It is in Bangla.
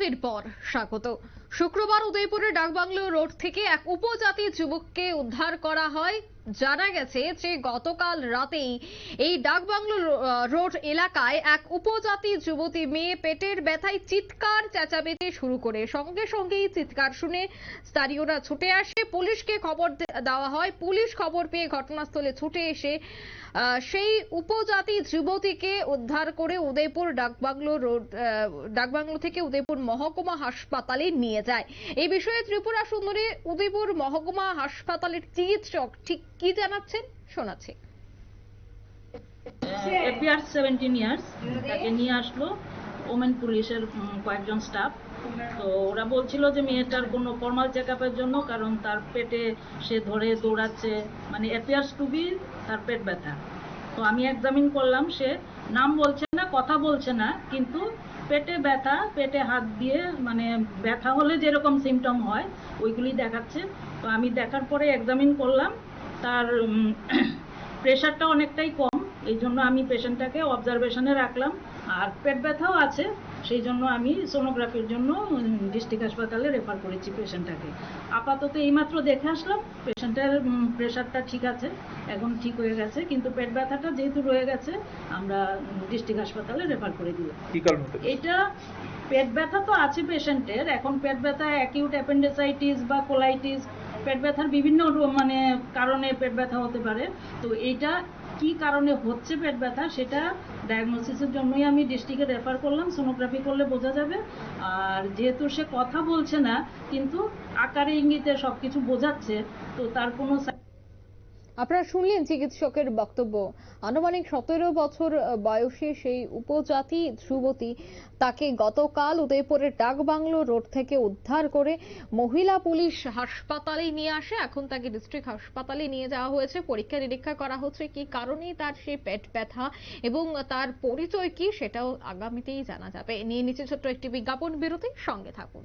বিরতির পর স্বাগত। শুক্রবার উদয়পুরের ডাকবাংলো রোড থেকে এক উপজাতি যুবককে উদ্ধার করা হয়। জানা গেছে যে গতকাল রাতেই এই ডাকবাংলো রোড এলাকায় এক উপজাতি যুবতী মেয়ে পেটের ব্যথায় চিৎকার চেঁচামেচি শুরু করে। সঙ্গে সঙ্গেই চিৎকার শুনে স্থানীয়রা ছুটে আসে। পুলিশকে খবর দেওয়া হয়। পুলিশ খবর পেয়ে ঘটনাস্থলে ছুটে এসে সেই উপজাতি যুবতীকে উদ্ধার করে উদয়পুর ডাকবাংলো রোড ডাকবাংলো থেকে উদয়পুর মহকুমা হাসপাতালে নিয়ে যায়। এই বিষয়ে ত্রিপুরা সুন্দরী উদয়পুর মহকুমা হাসপাতালের চিকিৎসক ঠিক কি জানাচ্ছেন? শোনাচ্ছি। এপিআর সেভেন্টিন ইয়ার্স তাকে নিয়ে আসলো ওমেন পুলিশের কয়েকজন স্টাফ তো ওরা বলছিল যে মেয়েটার কোনো ফর্মাল চেক জন্য, কারণ তার পেটে সে ধরে দৌড়াচ্ছে। মানে অ্যাপিয়ার্স টু বি তার পেট ব্যথা। তো আমি এক্সামিন করলাম, সে নাম বলছে না, কথা বলছে না, কিন্তু পেটে ব্যথা, পেটে হাত দিয়ে মানে ব্যথা হলে যেরকম সিমটম হয়, ওইগুলি দেখাচ্ছে। তো আমি দেখার পরে এক্সামিন করলাম তার প্রেশারটা অনেকটাই কম। এই জন্য আমি পেশেন্টটাকে অবজারভেশনে রাখলাম। আর পেট ব্যথাও আছে সেই জন্য আমি সোনোগ্রাফির জন্য ডিস্ট্রিক্ট হাসপাতালে রেফার করেছি পেশেন্টটাকে। আপাতত এইমাত্র দেখে আসলাম পেশেন্টের প্রেশারটা ঠিক আছে এখন ঠিক হয়ে গেছে কিন্তু পেট ব্যথাটা যেহেতু রয়ে গেছে আমরা ডিস্ট্রিক্ট হাসপাতালে রেফার করে দিলাম? এটা পেট ব্যথা তো আছে পেশেন্টের এখন পেট ব্যথা অ্যাকিউট অ্যাপেন্ডিসাইটিস বা কোলাইটিস পেট ব্যথার বিভিন্ন মানে কারণে পেট ব্যথা হতে পারে। তো এইটা কি কারণে হচ্ছে পেট ব্যথা সেটা ডায়াগনোসিসের জন্যই আমি ডিস্ট্রিক্টে রেফার করলাম সোনোগ্রাফি করলে বোঝা যাবে। আর যেহেতু সে কথা বলছে না, কিন্তু আকারে ইঙ্গিতে সব কিছু বোঝাচ্ছে, তো তার কোনো আপনারা শুনলেন চিকিৎসকের বক্তব্য। আনুমানিক সতেরো বছর বয়সী সেই উপজাতি যুবতী তাকে গতকাল উদয়পুরের ডাকবাংলো রোড থেকে উদ্ধার করে মহিলা পুলিশ হাসপাতালে নিয়ে আসে। এখন তাকে ডিস্ট্রিক্ট হাসপাতালে নিয়ে যাওয়া হয়েছে। পরীক্ষা নিরীক্ষা করা হচ্ছে কি কারণে তার সেই পেট ব্যথা এবং তার পরিচয় কি সেটাও আগামীতেই জানা যাবে। নিয়ে নিচে ছোট্ট একটি বিজ্ঞাপন বিরতি সঙ্গে থাকুন।